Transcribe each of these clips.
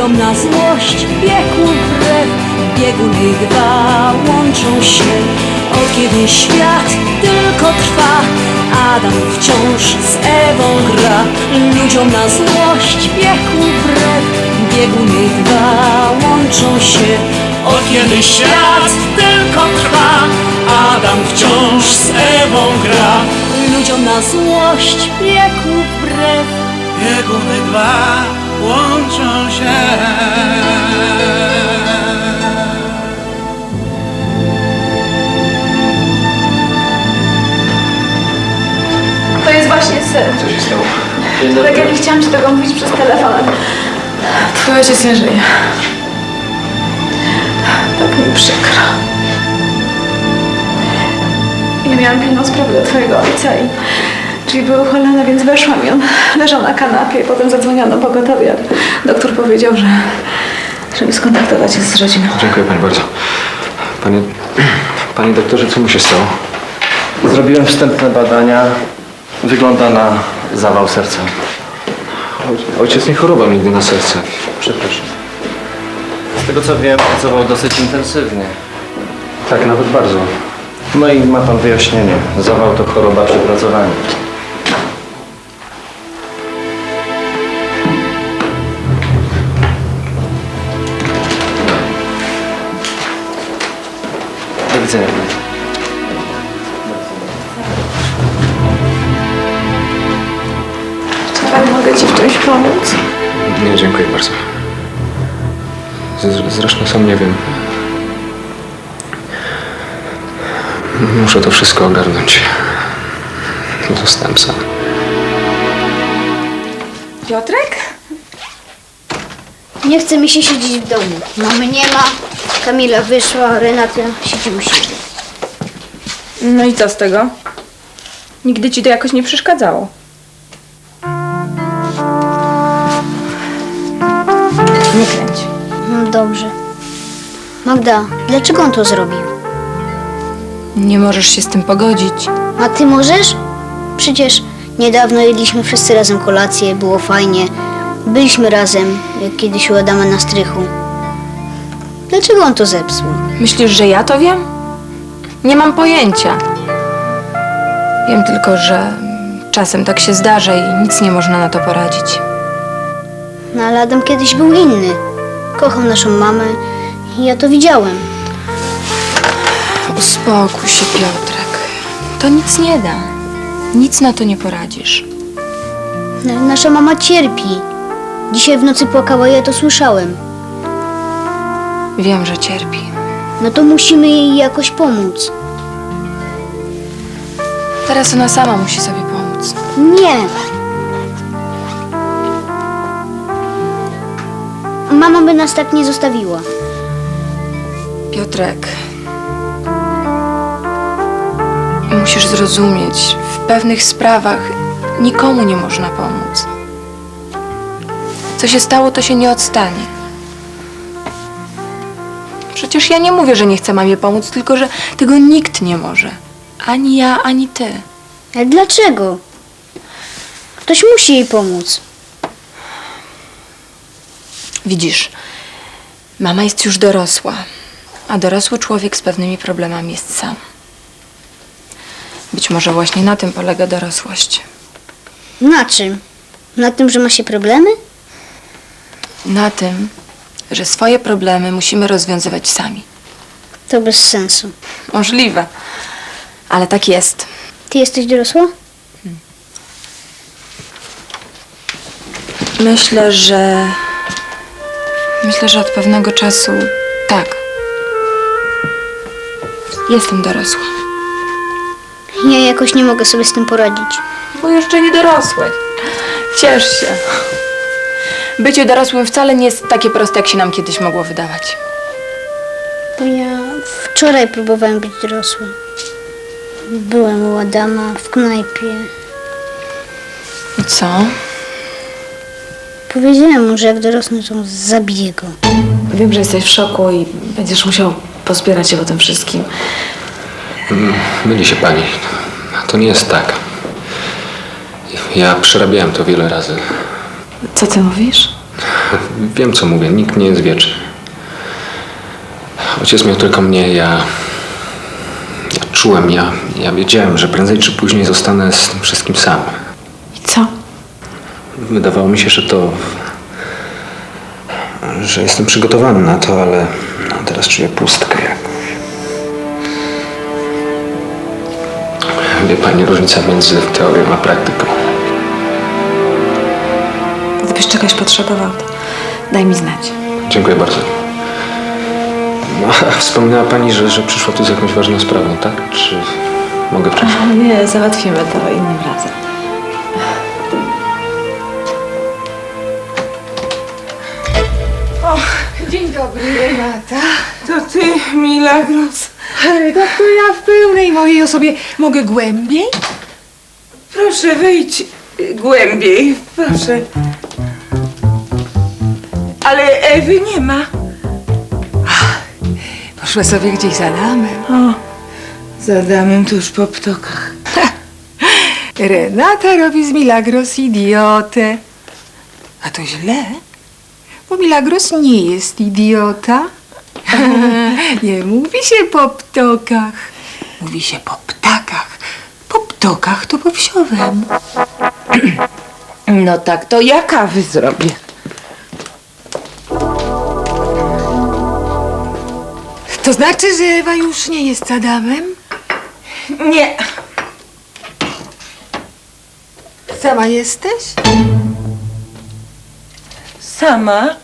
Ludziom na złość biegł wbrew Bieguny dwa łączą się Od kiedy świat tylko trwa. Adam wciąż z Ewą gra Ludziom na złość biegł wbrew Bieguny dwa łączą się Od kiedy świat tylko trwa, Adam wciąż z Ewą gra. Ludziom na złość biegł wbrew Bieguny dwa łączą się. To jest właśnie syn. Co się stało? Tak ja nie chciałam ci tego mówić przez telefon, twój ojciec nie żyje. Tak mi przykro. Ja miałam pilną sprawę do twojego ojca i drzwi były uchylone, więc weszłam i on leżał na kanapie. Potem zadzwoniono pogotowie, ale doktor powiedział, że żeby skontaktować się z rodziną. Dziękuję pani bardzo. Panie, panie doktorze, co mu się stało? Zrobiłem wstępne badania. Wygląda na zawał serca. Oj- Ojciec nie chorował nigdy na serce. Przepraszam. Z tego co wiem, pracował dosyć intensywnie. Tak, nawet bardzo. No i ma pan wyjaśnienie. Zawał to choroba przepracowania. Do pomóc? Nie, dziękuję bardzo. Z- Zresztą sam nie wiem. Muszę to wszystko ogarnąć. Zostałem sam. Piotrek? Nie chce mi się siedzieć w domu. Mamy nie ma. Kamila wyszła, Renata siedzi u siebie. No i co z tego? Nigdy ci to jakoś nie przeszkadzało. Dobrze. Magda, dlaczego on to zrobił? Nie możesz się z tym pogodzić. A ty możesz? Przecież niedawno jedliśmy wszyscy razem kolację, było fajnie. Byliśmy razem, jak kiedyś u Adama na strychu. Dlaczego on to zepsuł? Myślisz, że ja to wiem? Nie mam pojęcia. Wiem tylko, że czasem tak się zdarza i nic nie można na to poradzić. No ale Adam kiedyś był inny. Kochał naszą mamę i ja to widziałem. Uspokój się, Piotrek. To nic nie da. Nic na to nie poradzisz. No, Nasza mama cierpi. Dzisiaj w nocy płakała, ja to słyszałem. Wiem, że cierpi. No to musimy jej jakoś pomóc. Teraz ona sama musi sobie pomóc. Nie. Mama by nas tak nie zostawiła. Piotrek, musisz zrozumieć, w pewnych sprawach nikomu nie można pomóc. Co się stało, to się nie odstanie. Przecież ja nie mówię, że nie chcę mamie pomóc, tylko że tego nikt nie może. Ani ja, ani ty. Ale dlaczego? Ktoś musi jej pomóc. Widzisz, mama jest już dorosła, a dorosły człowiek z pewnymi problemami jest sam. Być może właśnie na tym polega dorosłość. Na czym? Na tym, że ma się problemy? Na tym, że swoje problemy musimy rozwiązywać sami. To bez sensu. Możliwe, ale tak jest. Ty jesteś dorosła? Myślę, że. Myślę, że od pewnego czasu tak. Jestem dorosła. Ja jakoś nie mogę sobie z tym poradzić. Bo jeszcze nie dorosłeś. Ciesz się. Bycie dorosłym wcale nie jest takie proste, jak się nam kiedyś mogło wydawać. Bo ja wczoraj próbowałem być dorosły. Byłem u Adama w knajpie. I co? Powiedziałem mu, że jak dorosnę, to zabiję go. Wiem, że jesteś w szoku i będziesz musiał pozbierać się po tym wszystkim. Myli się pani. To nie jest tak. Ja przerabiałem to wiele razy. Co ty mówisz? Wiem, co mówię. Nikt nie jest wieczny. Ojciec miał tylko mnie. Ja... Ja czułem, ja, ja wiedziałem, że prędzej czy później zostanę z tym wszystkim sam. I co? Wydawało mi się, że to... że jestem przygotowany na to, ale no, teraz czuję pustkę jakąś. Wie pani, różnica między teorią a praktyką. Gdybyś czegoś potrzebował, to daj mi znać. Dziękuję bardzo. No, a wspominała pani, że, że przyszła tu z jakąś ważną sprawą, tak? Czy mogę wcześniej? A nie, załatwimy to innym razem. Dobry, Renata. To ty, Milagros. Ale to ja w pełnej mojej osobie mogę głębiej? Proszę, wejdź głębiej, proszę. Ale Ewy nie ma. Poszła sobie gdzieś za Adamem. O, za Adamem tuż po ptokach. Renata robi z Milagros idiotę. A to źle, bo Milagros nie jest idiota. nie mówi się po ptokach. Mówi się po ptakach. Po ptokach to po wsiowemu. No tak, to ja kawy zrobię. To znaczy, że Ewa już nie jest z Adamem? Nie, Sama jesteś? Sama.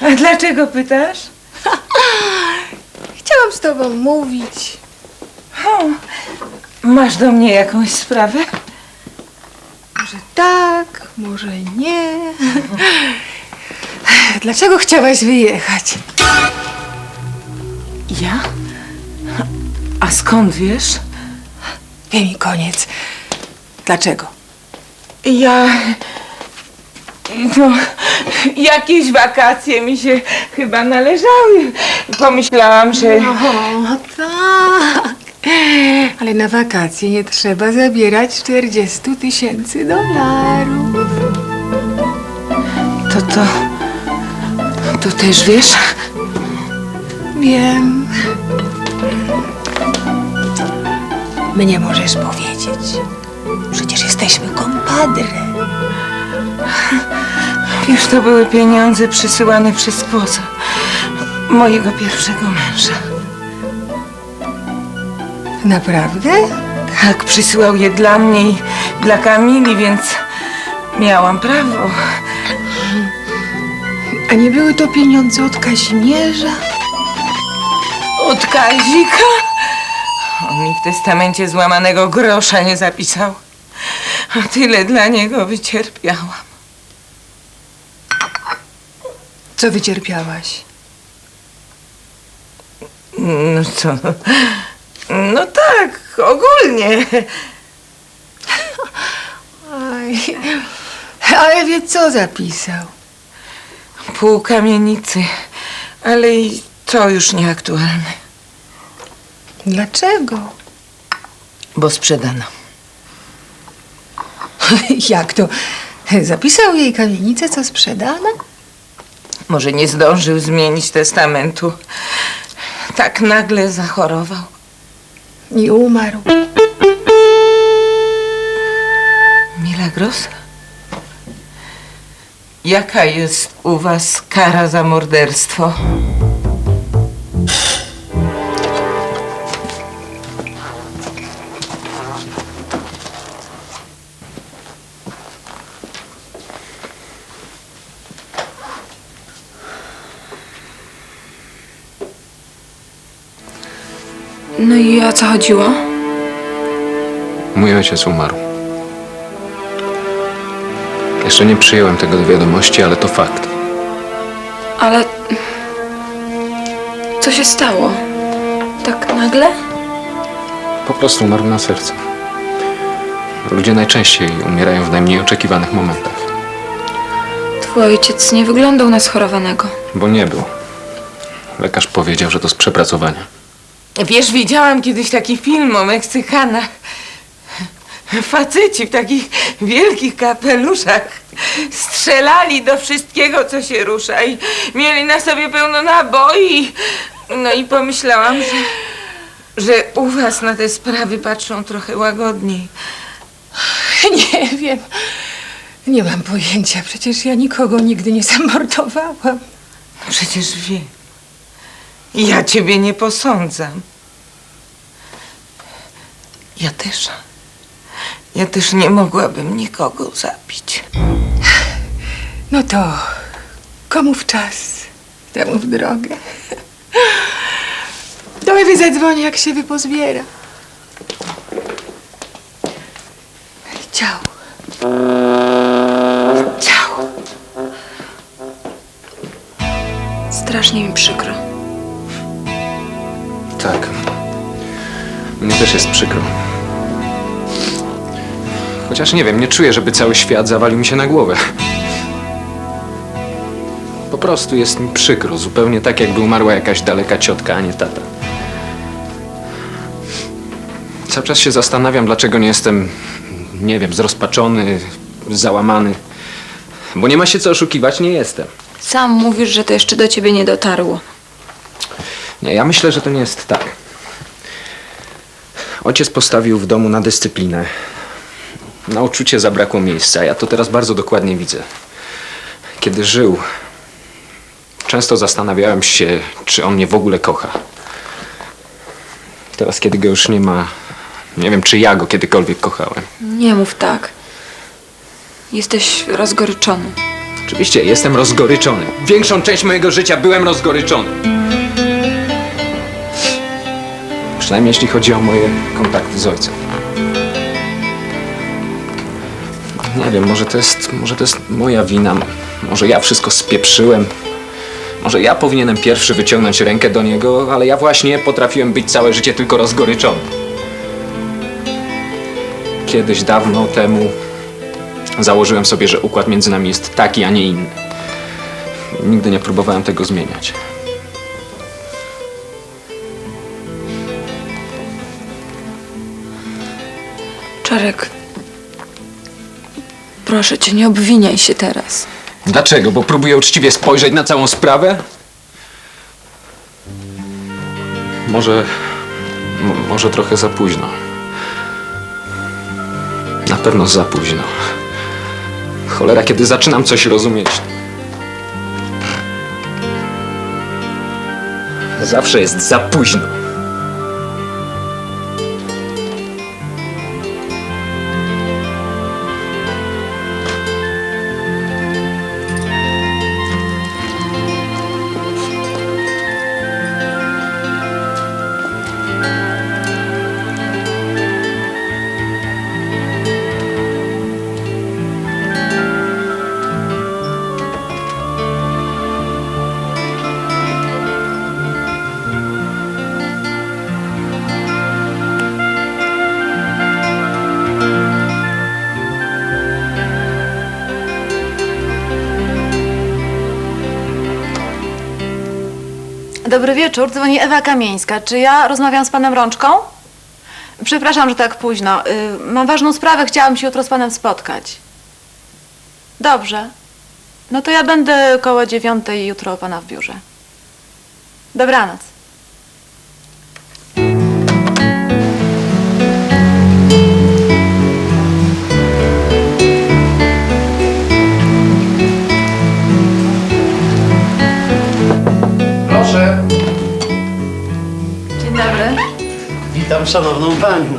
A dlaczego pytasz? Chciałam z tobą mówić. O, masz do mnie jakąś sprawę? Może tak, może nie. Dlaczego chciałaś wyjechać? Ja? A skąd wiesz? Wiem i koniec. Dlaczego? Ja. No, jakieś wakacje mi się chyba należały. Pomyślałam, że. O, tak. Ale na wakacje nie trzeba zabierać 40 tysięcy dolarów. To to. To też wiesz? Wiem. Mnie możesz powiedzieć. Przecież jesteśmy kompadre. Wiesz, to były pieniądze przysyłane przez kłosa mojego pierwszego męża. Naprawdę? Tak, przysyłał je dla mnie i dla Kamili, więc miałam prawo. A nie były to pieniądze od Kazimierza? Od Kazika? On mi w testamencie złamanego grosza nie zapisał. A tyle dla niego wycierpiałam. Co wycierpiałaś? No co? No tak, ogólnie. Aj. Ale wie co zapisał? Pół kamienicy, ale i to już nieaktualne, Dlaczego? bo sprzedano. Jak to? Zapisał jej kamienicę, co sprzedano? Może nie zdążył zmienić testamentu. Tak nagle zachorował. I umarł. Milagros? Jaka jest u was kara za morderstwo? Chodziło? Mój ojciec umarł. Jeszcze nie przyjąłem tego do wiadomości, ale to fakt. Ale... Co się stało? Tak nagle? Po prostu umarł na serce. Ludzie najczęściej umierają w najmniej oczekiwanych momentach. Twój ojciec nie wyglądał na schorowanego. Bo nie był. Lekarz powiedział, że to z przepracowania. Wiesz, widziałam kiedyś taki film o Meksykanach. faceci w takich wielkich kapeluszach strzelali do wszystkiego, co się rusza i mieli na sobie pełno naboi. No i pomyślałam, że, że u was na te sprawy patrzą trochę łagodniej. Nie wiem. Nie mam pojęcia. Przecież ja nikogo nigdy nie zamordowałam. No przecież wie. Ja ciebie nie posądzam. Ja też. Ja też nie mogłabym nikogo zabić. No to komu w czas, temu w drogę. Do Ewy zadzwonię, jak się wypozbiera. Nie wiem, nie czuję, żeby cały świat zawalił mi się na głowę. Po prostu jest mi przykro, zupełnie tak jakby umarła jakaś daleka ciotka, a nie tata. Cały czas się zastanawiam, dlaczego nie jestem, nie wiem, zrozpaczony, załamany. Bo nie ma się co oszukiwać, nie jestem. Sam mówisz, że to jeszcze do ciebie nie dotarło. Nie, ja myślę, że to nie jest tak. Ojciec postawił w domu na dyscyplinę. Na uczucie zabrakło miejsca. Ja to teraz bardzo dokładnie widzę. Kiedy żył, często zastanawiałem się, czy on mnie w ogóle kocha. Teraz, kiedy go już nie ma, nie wiem, czy ja go kiedykolwiek kochałem. Nie mów tak. Jesteś rozgoryczony. Oczywiście, jestem rozgoryczony. Większą część mojego życia byłem rozgoryczony. Przynajmniej jeśli chodzi o moje kontakty z ojcem. Nie wiem, może to jest, może to jest moja wina. Może ja wszystko spieprzyłem. Może ja powinienem pierwszy wyciągnąć rękę do niego, ale ja właśnie potrafiłem być całe życie tylko rozgoryczony. Kiedyś dawno temu Założyłem sobie, że układ między nami jest taki, a nie inny. Nigdy nie próbowałem tego zmieniać. Czarek, proszę cię, nie obwiniaj się teraz. Dlaczego? Bo próbuję uczciwie spojrzeć na całą sprawę? Może. mo- może trochę za późno. Na pewno za późno. Cholera, kiedy zaczynam coś rozumieć. Zawsze jest za późno. Dobry wieczór, dzwoni Ewa Kamieńska. Czy ja rozmawiam z panem Rączką? Przepraszam, że tak późno. Y, mam ważną sprawę, chciałam się jutro z panem spotkać. Dobrze. No to ja będę koło dziewiątej jutro u pana w biurze. Dobranoc. Witam szanowną panią.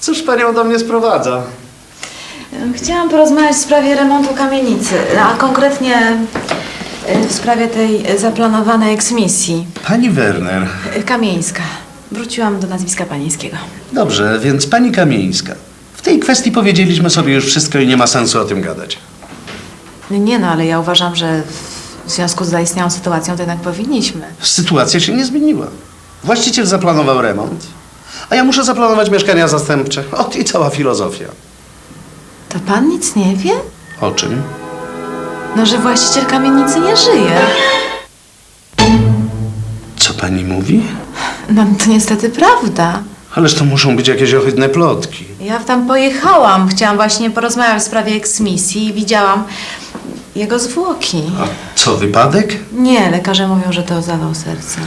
Cóż panią do mnie sprowadza? Chciałam porozmawiać w sprawie remontu kamienicy, a konkretnie y, w sprawie tej zaplanowanej eksmisji. Pani Werner. Y, Kamieńska. Wróciłam do nazwiska panieńskiego. Dobrze, więc pani Kamieńska. W tej kwestii powiedzieliśmy sobie już wszystko i nie ma sensu o tym gadać. Nie no, ale ja uważam, że w związku z zaistniałą sytuacją to jednak powinniśmy. Sytuacja się nie zmieniła. Właściciel zaplanował remont, a ja muszę zaplanować mieszkania zastępcze. Ot i cała filozofia. To pan nic nie wie? O czym? No, że właściciel kamienicy nie żyje. Co pani mówi? No to niestety prawda. Ależ to muszą być jakieś ohydne plotki. Ja tam pojechałam. Chciałam właśnie porozmawiać w sprawie eksmisji i widziałam jego zwłoki. A co, wypadek? Nie, lekarze mówią, że to zawał serca.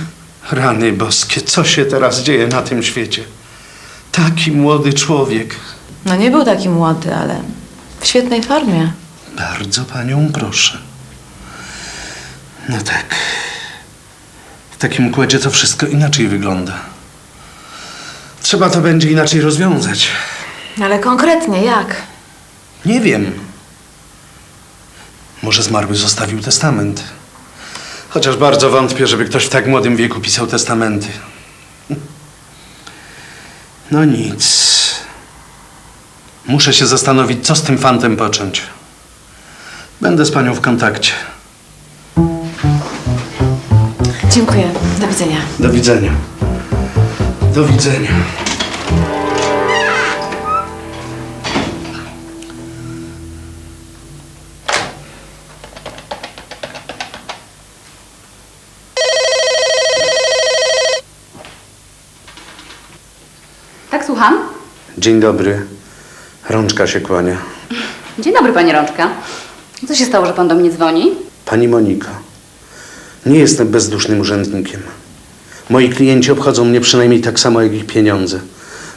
Rany boskie, co się teraz dzieje na tym świecie? Taki młody człowiek. No nie był taki młody, ale w świetnej formie. Bardzo panią proszę. No tak. W takim układzie to wszystko inaczej wygląda. Trzeba to będzie inaczej rozwiązać. Ale konkretnie jak? Nie wiem. Może zmarły zostawił testament. Chociaż bardzo wątpię, żeby ktoś w tak młodym wieku pisał testamenty. No nic. Muszę się zastanowić, co z tym fantem począć. Będę z panią w kontakcie. Dziękuję. Do widzenia. Do widzenia. Do widzenia. Dzień dobry. Rączka się kłania. Dzień dobry, panie Rączka. Co się stało, że pan do mnie dzwoni? Pani Monika. Nie jestem bezdusznym urzędnikiem. Moi klienci obchodzą mnie przynajmniej tak samo jak ich pieniądze.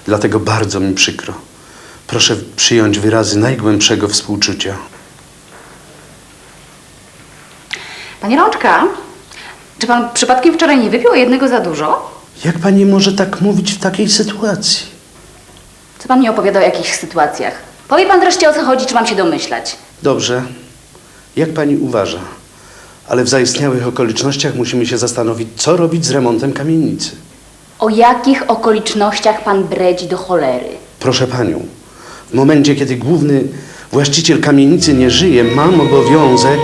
Dlatego bardzo mi przykro. Proszę przyjąć wyrazy najgłębszego współczucia. Panie Rączka, czy pan przypadkiem wczoraj nie wypił jednego za dużo? Jak pani może tak mówić w takiej sytuacji? Co pan mi opowiada o jakichś sytuacjach? Powie pan wreszcie o co chodzi, czy mam się domyślać? Dobrze. Jak pani uważa? Ale w zaistniałych okolicznościach musimy się zastanowić, co robić z remontem kamienicy. O jakich okolicznościach pan bredzi do cholery? Proszę panią, w momencie, kiedy główny właściciel kamienicy nie żyje, mam obowiązek.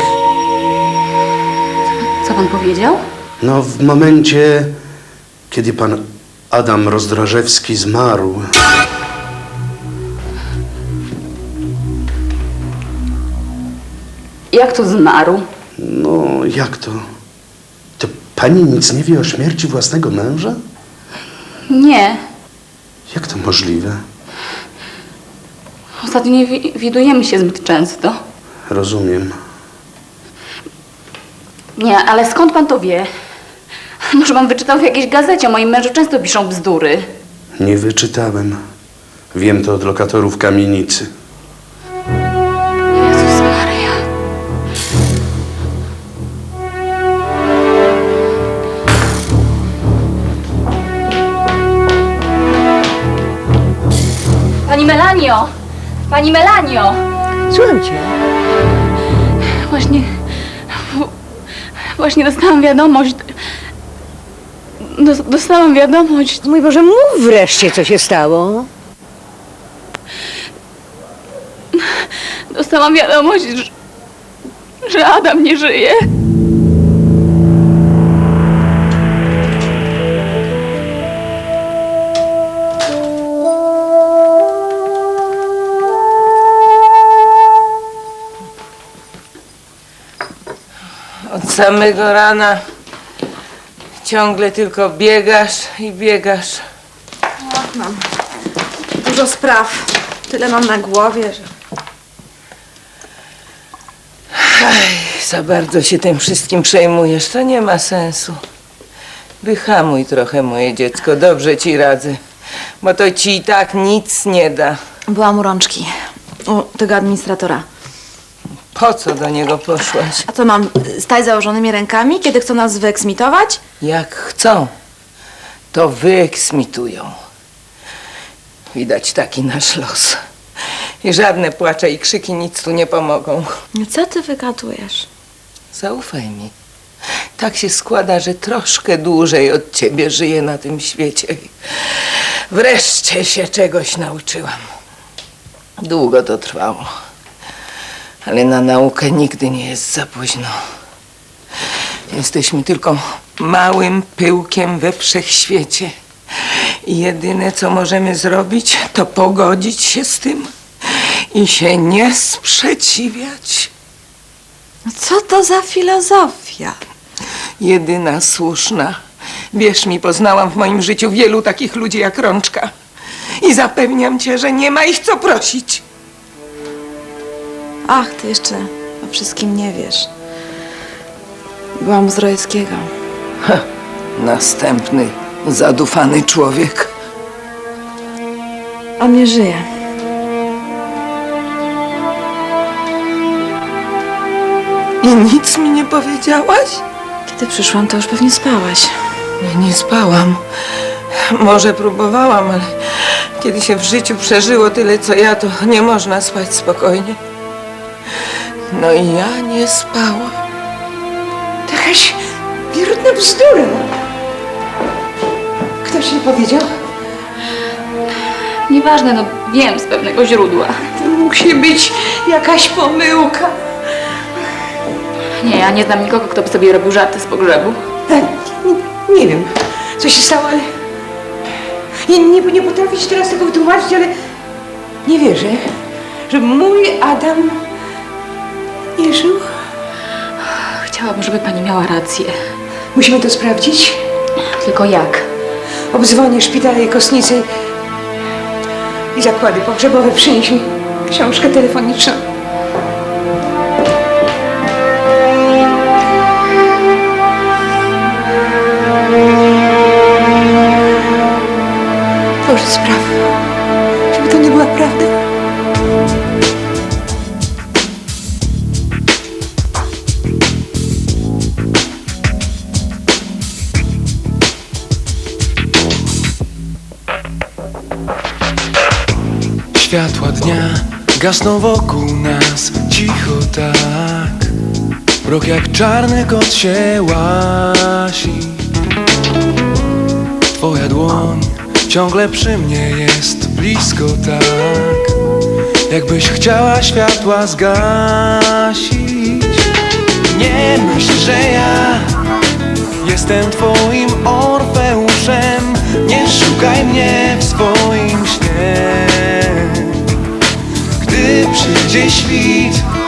Co pan powiedział? No, w momencie, kiedy pan Adam Rozdrażewski zmarł, Jak to zmarł? no jak to? To pani nic nie wie o śmierci własnego męża? Nie. Jak to możliwe? Ostatnio nie wi- widujemy się zbyt często. Rozumiem. Nie, ale skąd pan to wie? Może pan wyczytał w jakiejś gazecie, o moim mężu często piszą bzdury. Nie wyczytałem. Wiem to od lokatorów kamienicy. Melanio! Pani Melanio! Słucham cię. Właśnie... Właśnie dostałam wiadomość... Dos- dostałam wiadomość... Mój Boże, mów wreszcie, co się stało. Dostałam wiadomość, że, że Adam nie żyje. Samego rana ciągle tylko biegasz i biegasz. Mam dużo spraw. Tyle mam na głowie, że... Za bardzo się tym wszystkim przejmujesz, to nie ma sensu. Wyhamuj trochę, moje dziecko, dobrze ci radzę, bo to ci i tak nic nie da. Byłam u rączki. U tego administratora. Po co do niego poszłaś? A co mam stać założonymi rękami, kiedy chcą nas wyeksmitować? Jak chcą, to wyeksmitują. Widać taki nasz los. I żadne płacze i krzyki nic tu nie pomogą. No Co ty wygadujesz? Zaufaj mi. Tak się składa, że troszkę dłużej od ciebie żyję na tym świecie. Wreszcie się czegoś nauczyłam. Długo to trwało. Ale na naukę nigdy nie jest za późno. Jesteśmy tylko małym pyłkiem we wszechświecie. I jedyne, co możemy zrobić, to pogodzić się z tym i się nie sprzeciwiać. No co to za filozofia? Jedyna słuszna. Wierz mi, poznałam w moim życiu wielu takich ludzi jak Rączka. i zapewniam cię, że nie ma ich co prosić. Ach, ty jeszcze o wszystkim nie wiesz. Byłam u Zdrojewskiego. Następny zadufany człowiek. On nie żyje. I nic mi nie powiedziałaś? Kiedy przyszłam, to już pewnie spałaś. Nie, nie spałam. Może próbowałam, ale kiedy się w życiu przeżyło tyle co ja, to nie można spać spokojnie. No i ja nie spałam. To jakaś wirutna bzdura. Ktoś nie powiedział? Nieważne, no wiem z pewnego źródła. To musi być jakaś pomyłka. Nie, ja nie znam nikogo, kto by sobie robił żarty z pogrzebu. Tak, nie, nie wiem, co się stało, ale... Nie, nie, nie potrafię ci teraz tego wytłumaczyć, ale nie wierzę, że mój Adam nie żył. Chciałabym, żeby pani miała rację. Musimy to sprawdzić. Tylko jak? Obdzwonię szpitale i kostnicy i zakłady pogrzebowe. Przynieś mi książkę telefoniczną. Boże, spraw, Światła dnia. Gasną wokół nas cicho tak. Mrok jak czarny kot się. Łasi Twoja dłoń ciągle przy mnie jest blisko tak. Jakbyś chciała światła zgasić. Nie myśl, że ja jestem twoim Orfeuszem. Nie szukaj mnie w swoim śnie przyjdzie świt